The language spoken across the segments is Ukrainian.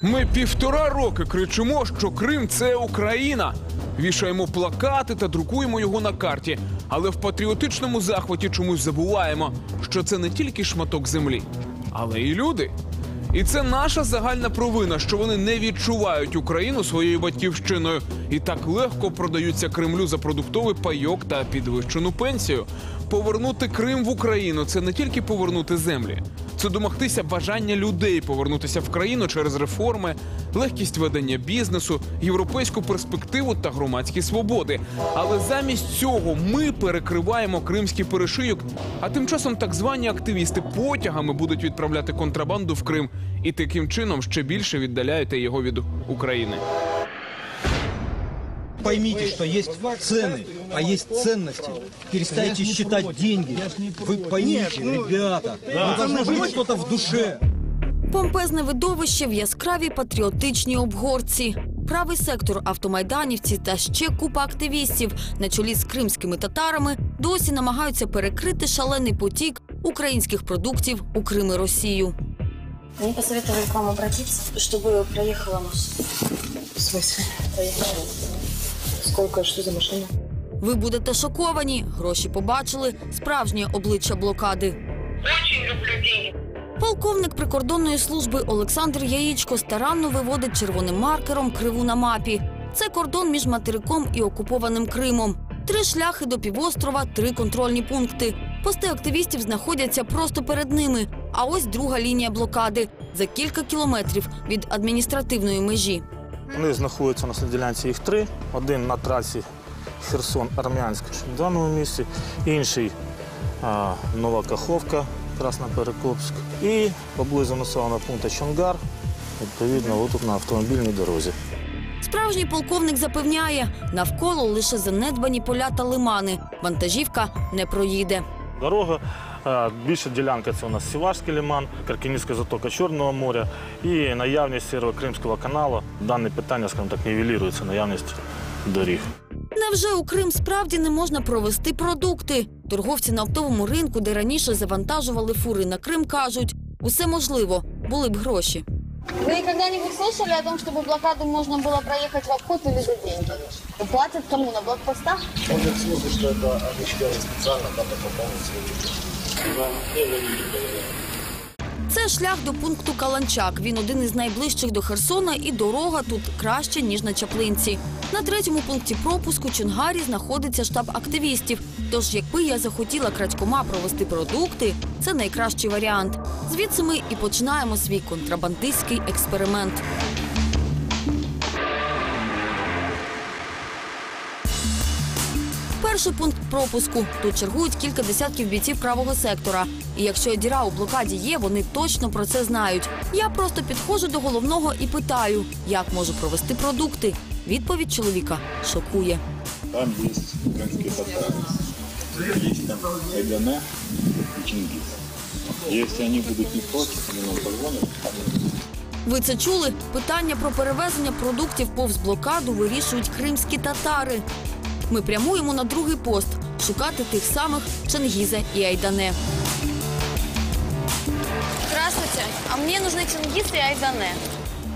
Ми півтора роки кричимо, що Крим це Україна. Вішаємо плакати та друкуємо його на карті. Але в патріотичному захваті чомусь забуваємо, що це не тільки шматок землі, але і люди. І це наша загальна провина, що вони не відчувають Україну своєю батьківщиною і так легко продаються Кремлю за продуктовий пайок та підвищену пенсію. Повернути Крим в Україну це не тільки повернути землі, це домогтися бажання людей повернутися в країну через реформи, легкість ведення бізнесу, європейську перспективу та громадські свободи. Але замість цього ми перекриваємо кримський перешийок. А тим часом так звані активісти потягами будуть відправляти контрабанду в Крим і таким чином ще більше віддаляють його від України Поймите, что есть цены, а есть ценности. Перестаньте считать деньги. Вы поймите, ребята, вы должны жить что-то в душе. Помпезне видовище в яскравій патріотичній обгорці. Правий сектор автомайданівці та ще купа активістів на чолі з кримськими татарами досі намагаються перекрити шалений потік українських продуктів у Крим і Росію. Мне посоветовали к вам обратиться, чтобы проехала машина. В смысле? Проехала. Сколько? Что за машина? Ви будете шоковані. Гроші побачили справжнє обличчя блокади. Полковник прикордонної служби Олександр Яїчко старанно виводить червоним маркером криву на мапі. Це кордон між материком і окупованим Кримом. Три шляхи до півострова, три контрольні пункти. Пости активістів знаходяться просто перед ними. А ось друга лінія блокади за кілька кілометрів від адміністративної межі. Вони знаходяться на ділянці їх три. Один на трасі Херсон-Армянськ в даному місці, інший Нова Каховка, Красноперекопськ. І поблизу населеного пункту Чонгар, відповідно, отут на автомобільній дорозі. Справжній полковник запевняє, навколо лише занедбані поля та лимани. Вантажівка не проїде. Дорога, більша ділянка це у нас Сівашський лиман, Каркінівська затока Чорного моря і наявність Сєвєро-Кримського каналу. Дане питання, скажімо так, нівелірується наявність доріг. Невже у Крим справді не можна провести продукти? Торговці на оптовому ринку, де раніше завантажували фури на Крим, кажуть, усе можливо, були б гроші. Вы когда-нибудь слышали о том, чтобы блокаду можно было проехать в обход или за деньги? Платят кому? На блокпостах? Ходят слухи, что это они сделали специально, дабы пополнить свои Це шлях до пункту Каланчак. Він один із найближчих до Херсона, і дорога тут краща, ніж на Чаплинці. На третьому пункті пропуску Чонгарі знаходиться штаб активістів. Тож, якби я захотіла крадькома провести продукти, це найкращий варіант. Звідси ми і починаємо свій контрабандистський експеримент. Перший пункт пропуску. Тут чергують кілька десятків бійців правого сектора. І якщо діра у блокаді є, вони точно про це знають. Я просто підходжу до головного і питаю, як можу провести продукти. Відповідь чоловіка шокує. Там есть крымские татары. Есть там Айдане и Чингис. Если они будут не против, они нам позвонят. Ви це чули? Питання про перевезення продуктів повз блокаду вирішують кримські татари. Ми прямуємо на другий пост шукати тих самих Чингіза і Айдане. Здравствуйте. А мне нужны Чингис и Айдане.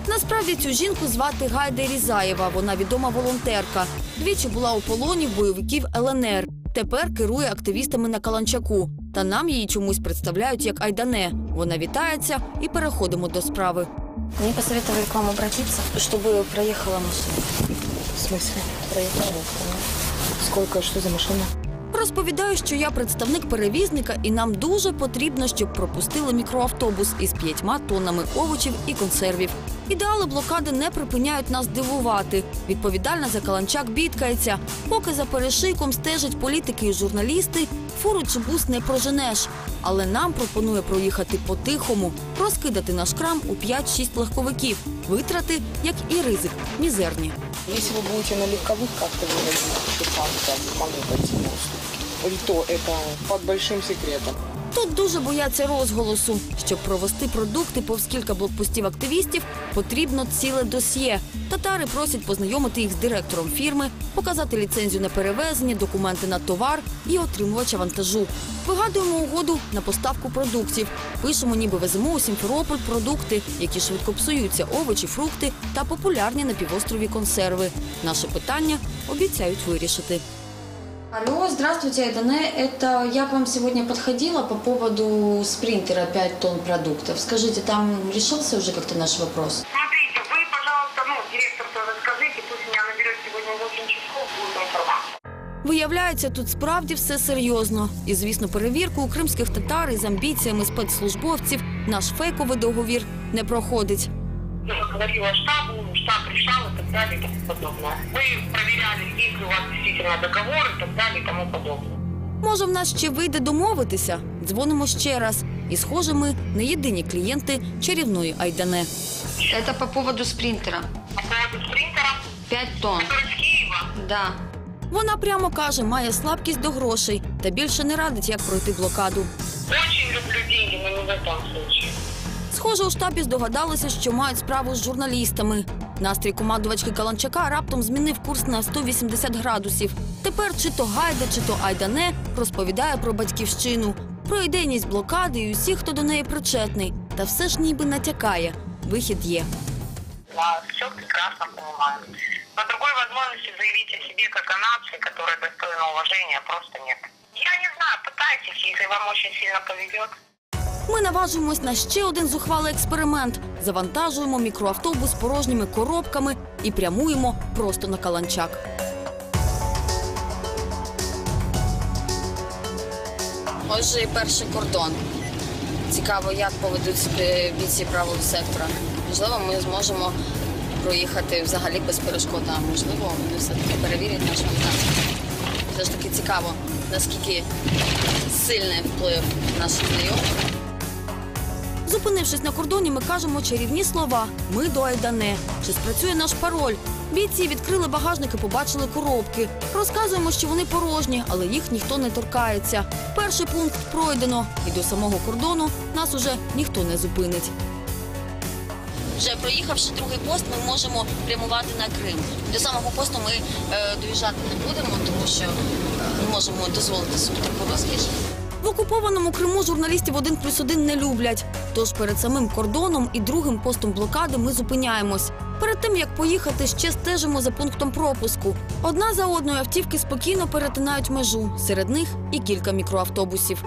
Насправді цю жінку звати Гайда Різаєва. Вона відома волонтерка. Двічі була у полоні бойовиків ЛНР. Тепер керує активістами на Каланчаку. Та нам її чомусь представляють як Айдане. Вона вітається і переходимо до справи. Мені посоветовали к вам обратиться, чтобы проехала машина. В смысле? Проехала. Сколько? Что за машина? Розповідаю, що я представник перевізника, і нам дуже потрібно, щоб пропустили мікроавтобус із п'ятьма тоннами овочів і консервів. Ідеали блокади не припиняють нас дивувати. Відповідальна за каланчак бідкається. Поки за перешийком стежать політики і журналісти, фуру чи бус не проженеш. Але нам пропонує проїхати по-тихому, розкидати наш крам у 5-6 легковиків. Витрати, як і ризик, мізерні. Если вы будете на легковых как-то вывозить, то там, там могу пойти на уступки. И то это под большим секретом. Тут дуже бояться розголосу. Щоб провести продукти повз кілька блокпостів активістів, потрібно ціле досьє. Татари просять познайомити їх з директором фірми, показати ліцензію на перевезення, документи на товар і отримувача вантажу. Вигадуємо угоду на поставку продуктів. Пишемо, ніби веземо у Сімферополь продукти, які швидко псуються, овочі, фрукти та популярні на півострові консерви. Наше питання обіцяють вирішити. Алло, здравствуйте, Айдане. Это я к вам сегодня подходила по поводу спринтера 5 тонн продуктов. Скажите, там решился уже как-то наш вопрос? Смотрите, вы, пожалуйста, ну, директору тоже скажите, пусть меня наберет сегодня в 8 часов, будет информация. Виявляється, тут справді все серйозно. І, звісно, перевірку у кримських татар із амбіціями спецслужбовців наш фейковий договір не проходить. Я говорила штабу, штаб решал и так далее и тому подобное. Вы проверяли, есть ли у вас действительно договор и так далее и тому подобное. Може, в нас ще вийде домовитися? Дзвонимо ще раз. І, схоже, ми не єдині клієнти чарівної Айдане. Это по поводу спринтера. По поводу спринтера, 5 тонн. который с Киева, Да. Вона прямо каже, має слабкість до грошей та більше не радить, як пройти блокаду. очень люблю деньги, но не в этом случае. Схоже, у штабі здогадалися, що мають справу з журналістами. Настрій командувачки Каланчака раптом змінив курс на 180 градусів. Тепер чи то Гайда, чи то Айдане розповідає про батьківщину, про ідейність блокади і усіх, хто до неї причетний. Та все ж ніби натякає. Вихід є. Да, все прекрасно понимаю. Но другой возможности заявить о себе как о нации, которая достойна уважения, просто нет. Я не знаю, пытайтесь, если вам очень сильно повезет. Ми наважуємось на ще один зухвалий експеримент. Завантажуємо мікроавтобус порожніми коробками і прямуємо просто на каланчак. Ось же і перший кордон. Цікаво, як поведуть себе бійці правого сектора. Можливо, ми зможемо проїхати взагалі без перешкод, а можливо, вони все-таки перевірять наш вантаж. Все ж таки цікаво, наскільки сильний вплив наших знайомих. Зупинившись на кордоні, ми кажемо чарівні слова Ми до Айдане. Чи спрацює наш пароль? Бійці відкрили багажник і побачили коробки. Розказуємо, що вони порожні, але їх ніхто не торкається. Перший пункт пройдено, і до самого кордону нас уже ніхто не зупинить. Вже проїхавши другий пост, ми можемо прямувати на Крим. До самого посту ми е, доїжджати не будемо, тому що е, можемо дозволити собі таку розкіш. В окупованому Криму журналістів один плюс один не люблять. Тож перед самим кордоном і другим постом блокади ми зупиняємось. Перед тим як поїхати, ще стежимо за пунктом пропуску. Одна за одною автівки спокійно перетинають межу. Серед них і кілька мікроавтобусів.